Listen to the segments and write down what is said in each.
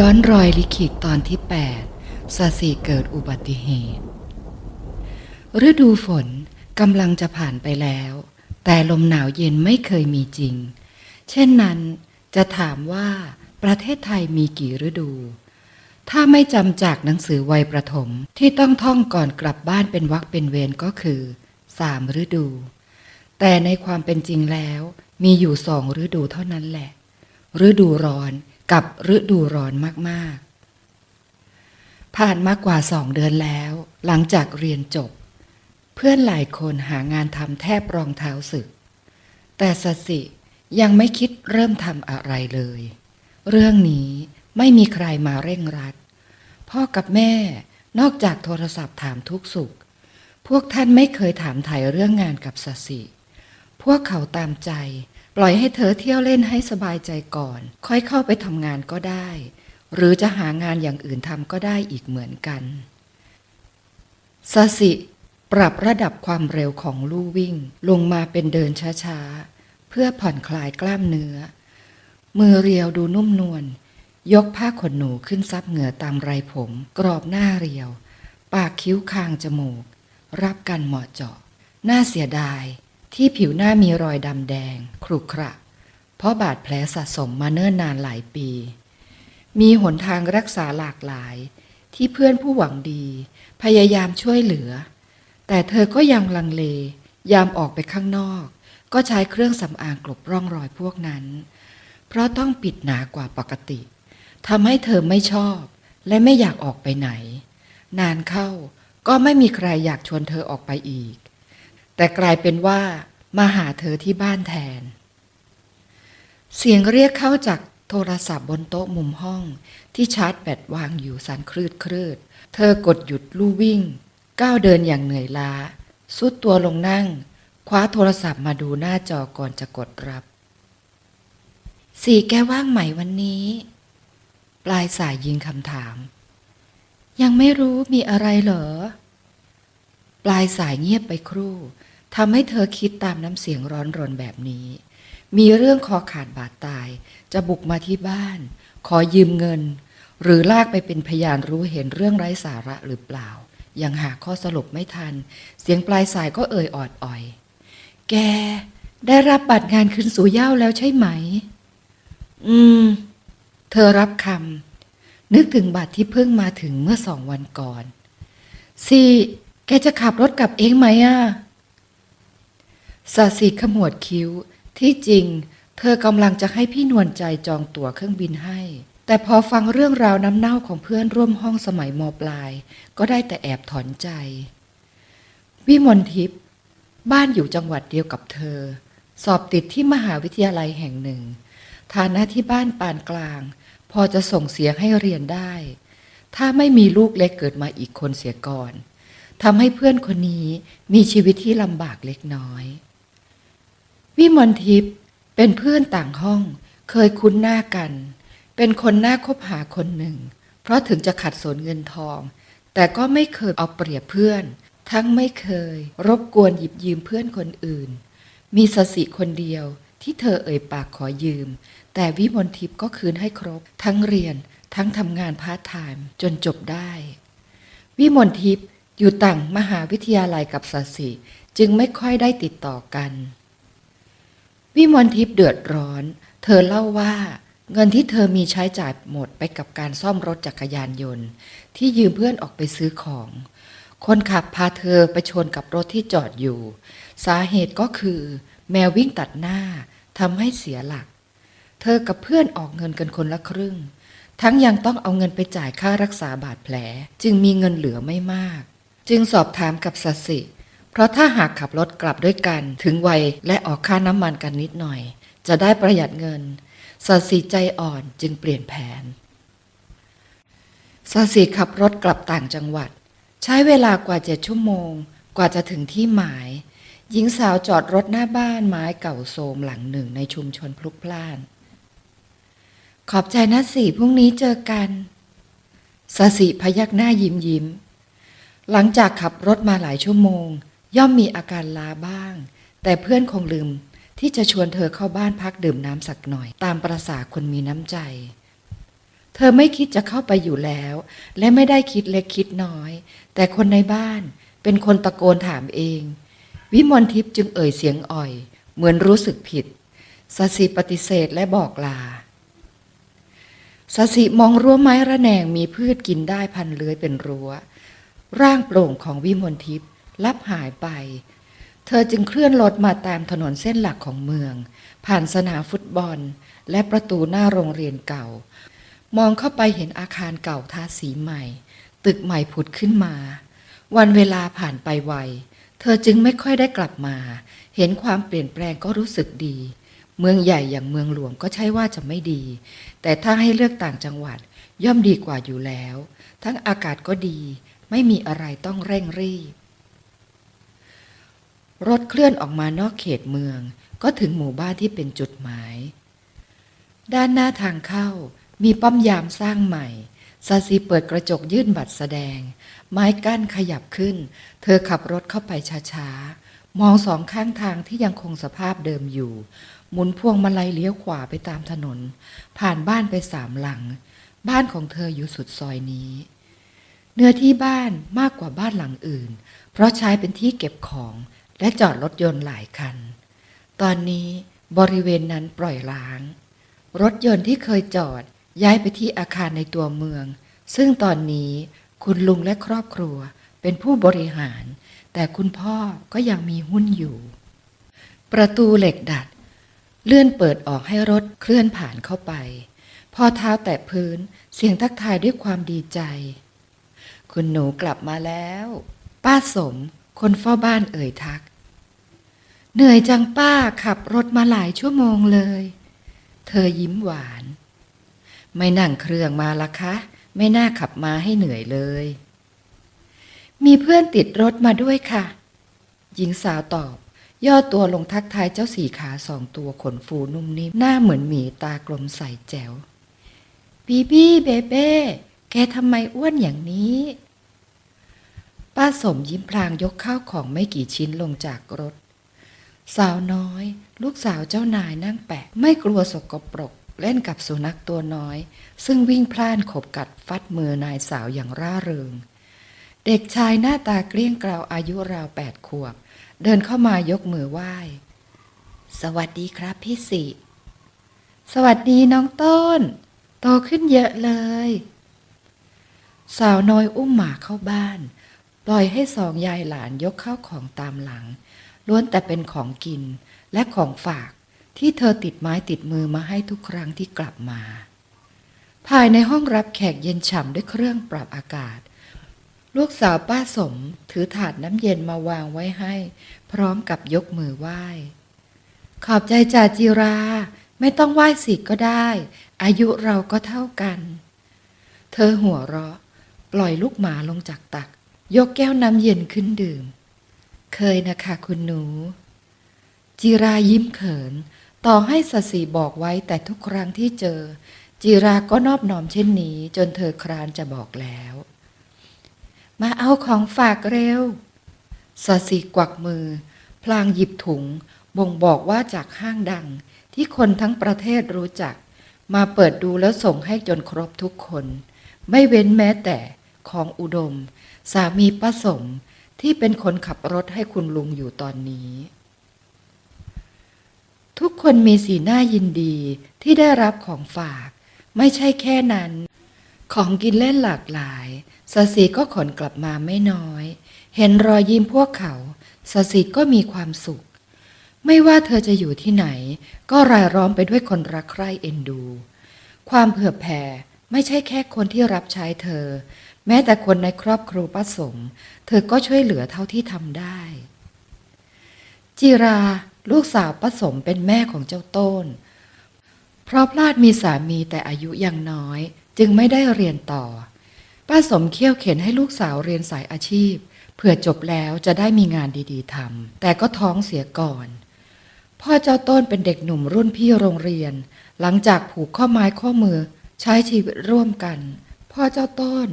ย้อนรอยลิขิตตอนที่ 8 สาสีเกิดอุบัติเหตุ ฤดูฝนกำลังจะผ่านไปแล้ว แต่ลมหนาวเย็นไม่เคยมีจริง เช่นนั้นจะถามว่าประเทศไทยมีกี่ฤดู ถ้าไม่จำจากหนังสือวัยประถมที่ต้องท่องก่อนกลับบ้านเป็นวักเป็นเวรก็คือสามฤดู แต่ในความเป็นจริงแล้ว มีอยู่สองฤดูเท่านั้นแหละ ฤดูร้อน กับฤดูร้อนมาก ๆ ผ่านมากกว่าสองเดือนแล้ว หลังจากเรียนจบ เพื่อนหลายคนหางานทำแทบรองเท้าสึก แต่สสิยังไม่คิดเริ่มทำอะไรเลย เรื่องนี้ไม่มีใครมาเร่งรัด พ่อกับแม่นอกจากโทรศัพท์ถามทุกสุข พวกท่านไม่เคยถามไถ่เรื่องงานกับสสิ พวกเขาตามใจ ปล่อยให้เธอเที่ยวเล่นให้สบายใจก่อน ค่อยเข้าไปทำงานก็ได้ หรือจะหางานอย่างอื่นทำก็ได้อีกเหมือนกันสสิปรับระดับความเร็วของลู่วิ่ง ลงมาเป็นเดินช้าๆ เพื่อผ่อนคลายกล้ามเนื้อ มือเรียวดูนุ่มนวลยกผ้าขนหนูขึ้นซับเหงื่อตามไรผม กรอบหน้าเรียว ปากคิ้วคางจมูก รับกันเหมาะเจาะ น่าเสียดาย ที่ผิวหน้ามีรอยดำแดงครุขระ เพราะบาดแผลสะสมมาเนิ่นนานหลายปี มีหนทางรักษาหลากหลาย ที่เพื่อนผู้หวังดี พยายามช่วยเหลือ แต่เธอก็ยังลังเลยามออกไปข้างนอก ก็ใช้เครื่องสำอางกลบร่องรอยพวกนั้น เพราะต้องปิดหนากว่าปกติทำให้เธอไม่ชอบและไม่อยากออกไปไหน นานเข้าก็ไม่มีใครอยากชวนเธอออกไปอีก แต่กลายเป็นว่ามาหาเธอที่บ้านแทน เสียงเรียกเข้าจากโทรศัพท์บนโต๊ะมุมห้องที่ชาร์จแบตวางอยู่สันคลืดคลืด เธอกดหยุดลู่วิ่ง ก้าวเดินอย่างเหนื่อยล้า สุดตัวลงนั่ง คว้าโทรศัพท์มาดูหน้าจอก่อนจะกดรับ สี่แกว่างไหมวันนี้ ปลายสายยิงคำถาม ยังไม่รู้มีอะไรเหรอ ปลายสายเงียบไปครู่ทำให้เธอคิดตามน้ำเสียงร้อนรนแบบนี้ มีเรื่องคอขาดบาดตาย จะบุกมาที่บ้าน ขอยืมเงิน หรือลากไปเป็นพยานรู้เห็นเรื่องไร้สาระหรือเปล่า ยังหาข้อสรุปไม่ทัน เสียงปลายสายก็เอ่ยออดอ่อย แก ได้รับบัตรงานคืนสู่เย้าแล้วใช่ไหม อืม เธอรับคำนึกถึงบัตรที่เพิ่งมาถึงเมื่อสองวันก่อนสิ แกจะขับรถกลับเองไหมอะสาสีขมวดคิ้ว ที่จริง เธอกำลังจะให้พี่นวลใจจองตั๋วเครื่องบินให้ แต่พอฟังเรื่องราวน้ำเน่าของเพื่อนร่วมห้องสมัยมปลาย ก็ได้แต่แอบถอนใจ วิมลทิพย์บ้านอยู่จังหวัดเดียวกับเธอ สอบติดที่มหาวิทยาลัยแห่งหนึ่ง ฐานะที่บ้านปานกลาง พอจะส่งเสียให้เรียนได้ ถ้าไม่มีลูกเล็กเกิดมาอีกคนเสียก่อน ทำให้เพื่อนคนนี้มีชีวิตที่ลำบากเล็กน้อย วิมลทิพย์เป็นเพื่อนต่างห้อง เคยคุ้นหน้ากัน เป็นคนน่าคบหาคนหนึ่ง เพราะถึงจะขัดสนเงินทอง แต่ก็ไม่เคยเอาเปรียบเพื่อน ทั้งไม่เคย รบกวนหยิบยืมเพื่อนคนอื่น มีสสิคนเดียวที่เธอเอ่ยปากขอยืม แต่วิมลทิพย์ก็คืนให้ครบ ทั้งเรียนทั้งทำงานพาร์ทไทม์จนจบได้ วิมลทิพย์ อยู่ต่างมหาวิทยาลัยกับสสิจึงไม่ค่อยได้ติดต่อกัน วิมลทิพย์เดือดร้อน เธอเล่าว่า เงินที่เธอมีใช้จ่ายหมดไปกับการซ่อมรถจักรยานยนต์ ที่ยืมเพื่อนออกไปซื้อของ คนขับพาเธอไปชนกับรถที่จอดอยู่ สาเหตุก็คือ แมววิ่งตัดหน้าทำให้เสียหลัก เธอกับเพื่อนออกเงินกันคนละครึ่ง ทั้งยังต้องเอาเงินไปจ่ายค่ารักษาบาดแผล จึงมีเงินเหลือไม่มาก จึงสอบถามกับสสิ เพราะถ้าหากขับรถกลับด้วยกันถึงวัยและออกค่าน้ำมันกันนิดหน่อย จะได้ประหยัดเงินสสิใจอ่อนจึงเปลี่ยนแผนสสิขับรถกลับต่างจังหวัด ใช้เวลากว่าเจ็ดชั่วโมง กว่าจะถึงที่หมาย หญิงสาวจอดรถหน้าบ้านไม้เก่าโทรมหลังหนึ่งในชุมชนพลุกพล่าน ขอบใจนะสิพรุ่งนี้เจอกันสสิพยักหน้ายิ้มยิ้ม หลังจากขับรถมาหลายชั่วโมง ย่อมมีอาการล้าบ้าง แต่เพื่อนคงลืมที่จะชวนเธอเข้าบ้านพักดื่มน้ำสักหน่อย ตามประษาคนมีน้ำใจ เธอไม่คิดจะเข้าไปอยู่แล้ว และไม่ได้คิดเล็กคิดน้อย แต่คนในบ้านเป็นคนตะโกนถามเอง วิมลทิพย์จึงเอ่ยเสียงอ่อย เหมือนรู้สึกผิดสสิปฏิเสธและบอกลาสสิมองรั้วไม้ระแนงมีพืชกินได้พันเลื้อยเป็นรั้ว ร่างโปร่งของวิมลทิพย์ลับหายไป เธอจึงเคลื่อนรถมาตามถนนเส้นหลักของเมือง ผ่านสนามฟุตบอล และประตูหน้าโรงเรียนเก่า มองเข้าไปเห็นอาคารเก่าทาสีใหม่ ตึกใหม่ผุดขึ้นมา วันเวลาผ่านไปไว เธอจึงไม่ค่อยได้กลับมา เห็นความเปลี่ยนแปลงก็รู้สึกดี เมืองใหญ่อย่างเมืองหลวงก็ใช่ว่าจะไม่ดี แต่ถ้าให้เลือกต่างจังหวัดย่อมดีกว่าอยู่แล้ว ทั้งอากาศก็ดี ไม่มีอะไรต้องเร่งรีบ รถเคลื่อนออกมานอกเขตเมือง ก็ถึงหมู่บ้านที่เป็นจุดหมาย ด้านหน้าทางเข้ามีป้อมยามสร้างใหม่ซาซีเปิดกระจกยื่นบัตรแสดง ไม้กั้นขยับขึ้น เธอขับรถเข้าไปช้าๆ มองสองข้างทางที่ยังคงสภาพเดิมอยู่ หมุนพวงมาลัยเลี้ยวขวาไปตามถนน ผ่านบ้านไปสามหลัง บ้านของเธออยู่สุดซอยนี้ เนื้อที่บ้านมากกว่าบ้านหลังอื่น เพราะใช้เป็นที่เก็บของและจอดรถยนต์หลายคัน ตอนนี้บริเวณนั้นปล่อยล้าง รถยนต์ที่เคยจอดย้ายไปที่อาคารในตัวเมือง ซึ่งตอนนี้คุณลุงและครอบครัวเป็นผู้บริหาร แต่คุณพ่อก็ยังมีหุ้นอยู่ ประตูเหล็กดัด เลื่อนเปิดออกให้รถเคลื่อนผ่านเข้าไป พอเท้าแตะพื้นเสียงทักทายด้วยความดีใจ คุณหนูกลับมาแล้ว ป้าสม คนเฝ้าบ้านเอ่ยทัก เหนื่อยจังป้าขับรถมาหลายชั่วโมงเลย เธอยิ้มหวาน ไม่นั่งเครื่องมาละคะ ไม่น่าขับมาให้เหนื่อยเลย มีเพื่อนติดรถมาด้วยค่ะ หญิงสาวตอบ ย่อตัวลงทักทายเจ้าสี่ขาสองตัวขนฟูนุ่มนิ่มหน้าเหมือนหมีตากลมใสแจ๋วบีบี้เบเบ้แกทำไมอ้วนอย่างนี้ ป้าสมยิ้มพลางยกข้าวของไม่กี่ชิ้นลงจากรถ สาวน้อย ลูกสาวเจ้านายนั่งแปะ ไม่กลัวสกปรก เล่นกับสุนัขตัวน้อย ซึ่งวิ่งพล่านขบกัดฟัดมือนายสาวอย่างร่าเริง เด็กชายหน้าตาเกลี้ยงกล่าวอายุราวแปดขวบ เดินเข้ามายกมือไหว้ สวัสดีครับพี่สิสวัสดีน้องต้น โตขึ้นเยอะเลย สาวน้อยอุ้มหมาเข้าบ้าน ปล่อยให้สองยายหลานยกข้าวของตามหลัง ล้วนแต่เป็นของกินและของฝากที่เธอติดไม้ติดมือมาให้ทุกครั้งที่กลับมา ภายในห้องรับแขกเย็นฉ่ำด้วยเครื่องปรับอากาศ ลูกสาวป้าสมถือถาดน้ำเย็นมาวางไว้ให้ พร้อมกับยกมือไหว้ ขอบใจจ่าจีรา ไม่ต้องไหว้สิก็ได้ อายุเราก็เท่ากัน เธอหัวเราะ ปล่อยลูกหมาลงจากตัก ยกแก้วน้ำเย็นขึ้นดื่ม เคยนะคะคุณหนูจีรายิ้มเขิน ต่อให้สสีบอกไว้แต่ทุกครั้งที่เจอจีราก็นอบน้อมเช่นนี้ จนเธอครานจะบอกแล้ว มาเอาของฝากเร็วสสีกวักมือ พลางหยิบถุง บ่งบอกว่าจากห้างดังที่คนทั้งประเทศรู้จัก มาเปิดดูแล้วส่งให้จนครบทุกคน ไม่เว้นแม้แต่ของอุดม สามีป้าสมที่เป็นคนขับรถให้คุณลุงอยู่ตอนนี้ ทุกคนมีสีหน้ายินดีที่ได้รับของฝาก ไม่ใช่แค่นั้น ของกินเล่นหลากหลายสสีก็ขนกลับมาไม่น้อย เห็นรอยยิ้มพวกเขาสสีก็มีความสุข ไม่ว่าเธอจะอยู่ที่ไหน ก็รายล้อมไปด้วยคนรักใคร่เอ็นดู ความเผื่อแผ่ไม่ใช่แค่คนที่รับใช้เธอ แม้แต่คนในครอบครัวป้าสมเธอก็ช่วยเหลือเท่าที่ทำได้จีราลูกสาวป้าสมเป็นแม่ของเจ้าต้น เพราะพลาดมีสามีแต่อายุยังน้อย จึงไม่ได้เรียนต่อ ป้าสมเคี่ยวเข็นให้ลูกสาวเรียนสายอาชีพเพื่อจบแล้วจะได้มีงานดีๆทำแต่ก็ท้องเสียก่อน พ่อเจ้าต้นเป็นเด็กหนุ่มรุ่นพี่โรงเรียน หลังจากผูกข้อไม้ข้อมือใช้ชีวิตร่วมกัน พ่อเจ้าต้น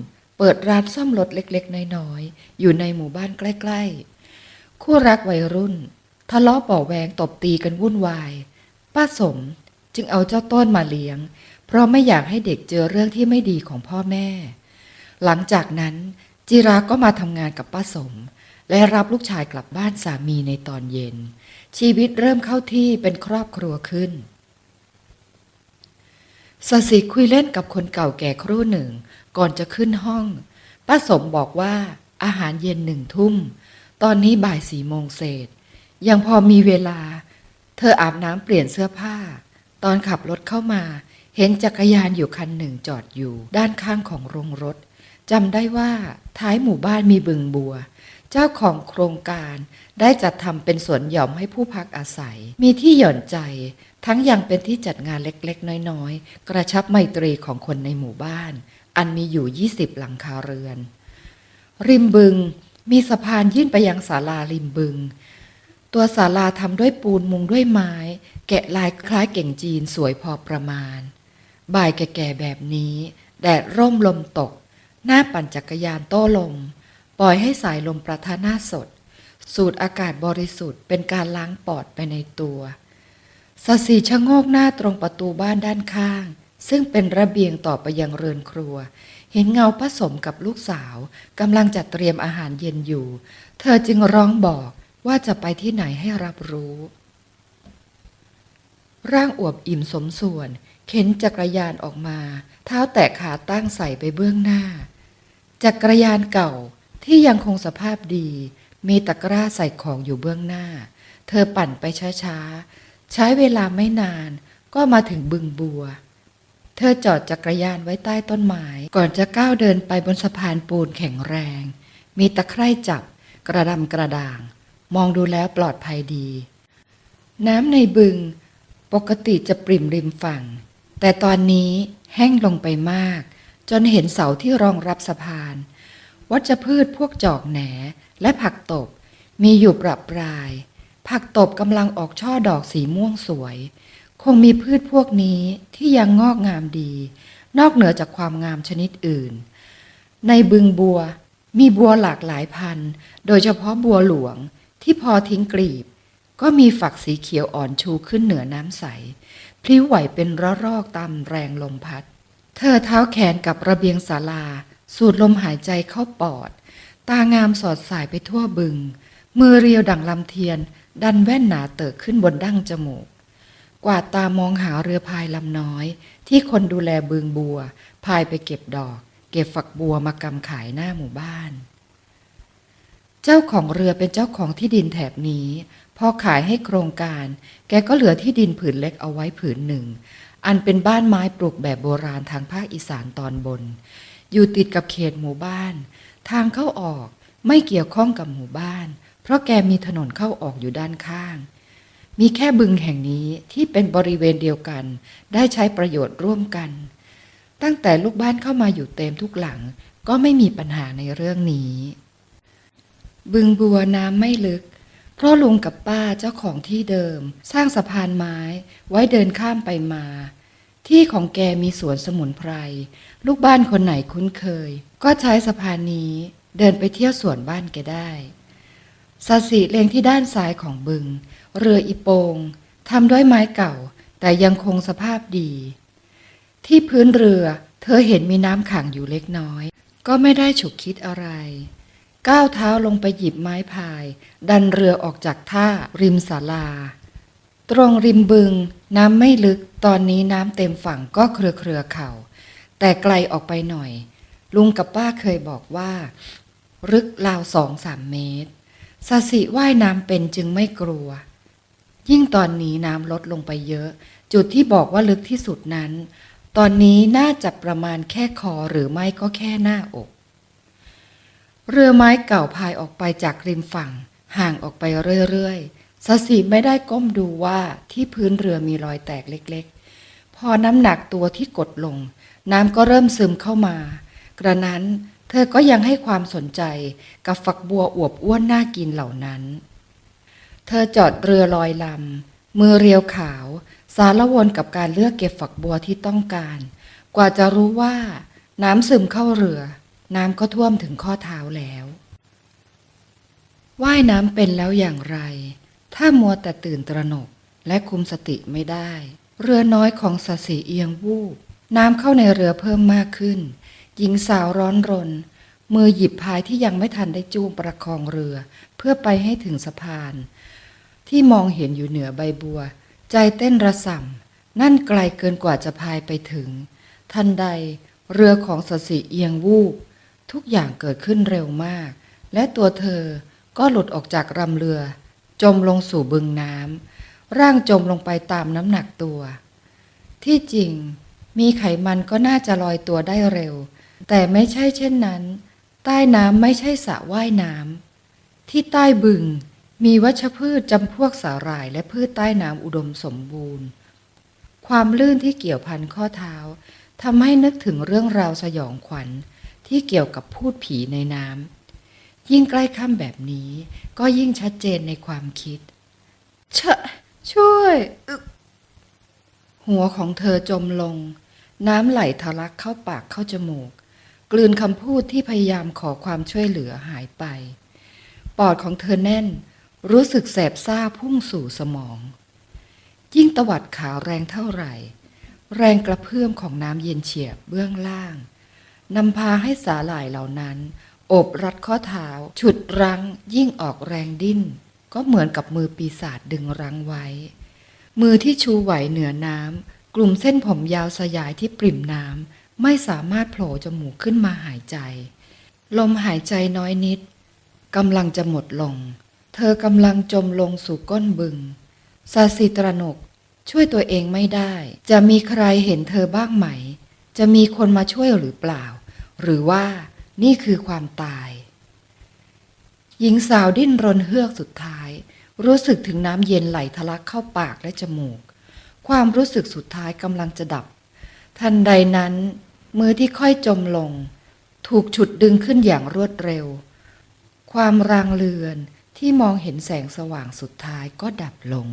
เปิดร้านซ่อมรถเล็กๆ น้อยๆ อยู่ในหมู่บ้านใกล้ ๆ คู่รักวัยรุ่น ทะเลาะเบาแวงตบตีกันวุ่นวาย ป้าสมจึงเอาเจ้าต้นมาเลี้ยง เพราะไม่อยากให้เด็กเจอเรื่องที่ไม่ดีของพ่อแม่ หลังจากนั้นจิราก็มาทำงานกับป้าสม และรับลูกชายกลับบ้านสามีในตอนเย็น ชีวิตเริ่มเข้าที่เป็นครอบครัวขึ้น สสิคุยเล่นกับคนเก่าแก่ครู่หนึ่ง ก่อนจะขึ้นห้อง ป้าสมบอกว่าอาหารเย็นหนึ่งทุ่ม ตอนนี้บ่ายสี่โมงเศษ ยังพอมีเวลา เธออาบน้ำเปลี่ยนเสื้อผ้า ตอนขับรถเข้ามา เห็นจักรยานอยู่คันหนึ่งจอดอยู่ ด้านข้างของโรงรถจำได้ว่าท้ายหมู่บ้านมีบึงบัว เจ้าของโครงการได้จัดทำเป็นสวนหย่อมให้ผู้พักอาศัย มีที่หย่อนใจ ทั้งยังเป็นที่จัดงานเล็กๆ น้อยๆ กระชับไมตรีของคนในหมู่บ้าน อันมีอยู่ 20 หลังคาเรือน ริมบึงมีสะพานยื่นไปยังศาลาริมบึง ตัวศาลาทำด้วยปูนมุงด้วยไม้ แกะลายคล้ายเก่งจีนสวยพอประมาณ บ่ายแก่ๆแบบนี้ แดดร่มลมตก หน้าปั่นจักรยานโต้ลม ปล่อยให้สายลมประทะหน้าสด สูดอากาศบริสุทธิ์เป็นการล้างปอดไปในตัวสสีชะโงกหน้าตรงประตูบ้านด้านข้าง ซึ่งเป็นระเบียงต่อไปยังเรือนครัว เห็นเงาผสมกับลูกสาวกำลังจัดเตรียมอาหารเย็นอยู่ เธอจึงร้องบอกว่าจะไปที่ไหนให้รับรู้ ร่างอวบอิ่มสมส่วน เข็นจักรยานออกมา เท้าแตะขาตั้งใส่ไปเบื้องหน้า จักรยานเก่า ที่ยังคงสภาพดี มีตะกร้าใส่ของอยู่เบื้องหน้า เธอปั่นไปช้าๆ ใช้เวลาไม่นานก็มาถึงบึงบัว เธอจอดจักรยานไว้ใต้ต้นไม้ก่อนจะก้าวเดินไปบนสะพานปูนแข็งแรง มีตะไคร่จับกระดำกระด่าง มองดูแล้วปลอดภัยดี น้ำในบึง ปกติจะปริ่มริมฝั่ง แต่ตอนนี้แห้งลงไปมาก จนเห็นเสาที่รองรับสะพาน วัชพืชพวกจอกแหนและผักตบ มีอยู่ประปราย ผักตบกำลังออกช่อดอกสีม่วงสวย คงมีพืชพวกนี้ที่ยังงอกงามดี นอกเหนือจากความงามชนิดอื่น ในบึงบัวมีบัวหลากหลายพันธุ์ โดยเฉพาะบัวหลวงที่พอทิ้งกลีบ ก็มีฝักสีเขียวอ่อนชูขึ้นเหนือน้ำใส พลิ้วไหวเป็นระรอกตามแรงลมพัด เธอเท้าแขนกับระเบียงศาลา สูดลมหายใจเข้าปอด ตางามสอดสายไปทั่วบึง มือเรียวดั่งลำเทียน ดันแว่นหนาเติกขึ้นบนดั้งจมูก กวาดตามองหาเรือพายลำน้อย ที่คนดูแลบึงบัว พายไปเก็บดอก เก็บฝักบัวมากำขายหน้าหมู่บ้าน เจ้าของเรือเป็นเจ้าของที่ดินแถบนี้ พอขายให้โครงการ แกก็เหลือที่ดินผืนเล็กเอาไว้ผืนหนึ่ง อันเป็นบ้านไม้ปลูกแบบโบราณทางภาคอีสานตอนบน อยู่ติดกับเขตหมู่บ้าน ทางเข้าออกไม่เกี่ยวข้องกับหมู่บ้าน เพราะแกมีถนนเข้าออกอยู่ด้านข้าง มีแค่บึงแห่งนี้ที่เป็นบริเวณเดียวกัน ได้ใช้ประโยชน์ร่วมกัน ตั้งแต่ลูกบ้านเข้ามาอยู่เต็มทุกหลัง ก็ไม่มีปัญหาในเรื่องนี้ บึงบัวน้ำไม่ลึก เพราะลุงกับป้าเจ้าของที่เดิม สร้างสะพานไม้ไว้เดินข้ามไปมา ที่ของแกมีสวนสมุนไพร ลูกบ้านคนไหนคุ้นเคย ก็ใช้สะพานนี้เดินไปเที่ยวสวนบ้านแกได้สาสีเลงที่ด้านซ้ายของบึง เรืออีโปงทำด้วยไม้เก่า แต่ยังคงสภาพดี ที่พื้นเรือเธอเห็นมีน้ำขังอยู่เล็กน้อย ก็ไม่ได้ฉุกคิดอะไร ก้าวเท้าลงไปหยิบไม้พาย ดันเรือออกจากท่าริมศาลา ตรงริมบึงน้ำไม่ลึกตอนนี้น้ำเต็มฝั่งก็เครือเครือเข่าแต่ไกลออกไปหน่อย ลุงกับป้าเคยบอกว่าลึกราวสองสามเมตรสาสิว่ายน้ำเป็นจึงไม่กลัว ยิ่งตอนนี้น้ำลดลงไปเยอะ จุดที่บอกว่าลึกที่สุดนั้น ตอนนี้น่าจะประมาณแค่คอหรือไม่ก็แค่หน้าอก เรือไม้เก่าพายออกไปจากริมฝั่ง ห่างออกไปเรื่อยๆ สสิไม่ได้ก้มดูว่าที่พื้นเรือมีรอยแตกเล็กๆ พอน้ำหนักตัวที่กดลง น้ำก็เริ่มซึมเข้ามา กระนั้นเธอก็ยังให้ความสนใจกับฝักบัวอวบอ้วนน่ากินเหล่านั้น เธอจอดเรือลอยลำมือเรียวขาว สารวนกับการเลือกเก็บฝักบัวที่ต้องการ กว่าจะรู้ว่า น้ำซึมเข้าเรือ น้ำก็ท่วมถึงข้อเท้าแล้ว ว่ายน้ำเป็นแล้วอย่างไร ถ้ามัวแต่ตื่นตระหนกและคุมสติไม่ได้ เรือน้อยของสสีเอียงวูบน้ำเข้าในเรือเพิ่มมากขึ้น หญิงสาวร้อนรน มือหยิบพายที่ยังไม่ทันได้จูงประคองเรือ เพื่อไปให้ถึงสะพาน ที่มองเห็นอยู่เหนือใบบัว ใจเต้นระส่ำนั่นไกลเกินกว่าจะพายไปถึง ทันใดเรือของสสีเอียงวูบทุกอย่างเกิดขึ้นเร็วมาก และตัวเธอก็หลุดออกจากรำเรือ จมลงสู่บึงน้ำร่างจมลงไปตามน้ำหนักตัว ที่จริงมีไขมันก็น่าจะลอยตัวได้เร็ว แต่ไม่ใช่เช่นนั้น ใต้น้ำไม่ใช่สระว่ายน้ำที่ใต้บึงมีวัชพืชจำพวกสาหร่ายและพืชใต้น้ำอุดมสมบูรณ์ ความลื่นที่เกี่ยวพันข้อเท้าทำให้นึกถึงเรื่องราวสยองขวัญที่เกี่ยวกับพูดผีในน้ำ ยิ่งใกล้ค่ำแบบนี้ ก็ยิ่งชัดเจนในความคิดชะช่วยอึกหัวของเธอจมลง น้ำไหลทะลักเข้าปากเข้าจมูก กลืนคำพูดที่พยายามขอความช่วยเหลือหายไป ปอดของเธอแน่น รู้สึกแสบซ่าพุ่งสู่สมอง ยิ่งตวัดขาแรงเท่าไหร่ แรงกระเพื่อมของน้ำเย็นเฉียบเบื้องล่างนำพาให้สาหร่ายเหล่านั้น โอบรัดข้อเท้า ฉุดรั้ง ยิ่งออกแรงดิ้น ก็เหมือนกับมือปีศาจดึงรั้งไว้ มือที่ชูไหวเหนือน้ำกลุ่มเส้นผมยาวสยายที่ปริ่มน้ำไม่สามารถโผล่จมูกขึ้นมาหายใจ ลมหายใจน้อยนิดกำลังจะหมดลง เธอกำลังจมลงสู่ก้นบึงซาสิตรนก ช่วยตัวเองไม่ได้ จะมีใครเห็นเธอบ้างไหม จะมีคนมาช่วยหรือเปล่า หรือว่า นี่คือความตาย หญิงสาวดิ้นรนเฮือกสุดท้าย รู้สึกถึงน้ำเย็นไหลทะลักเข้าปากและจมูก ความรู้สึกสุดท้ายกำลังจะดับ ทันใดนั้น มือที่ค่อยจมลง ถูกฉุดดึงขึ้นอย่างรวดเร็ว ความรางเลือนที่มองเห็นแสงสว่างสุดท้ายก็ดับลง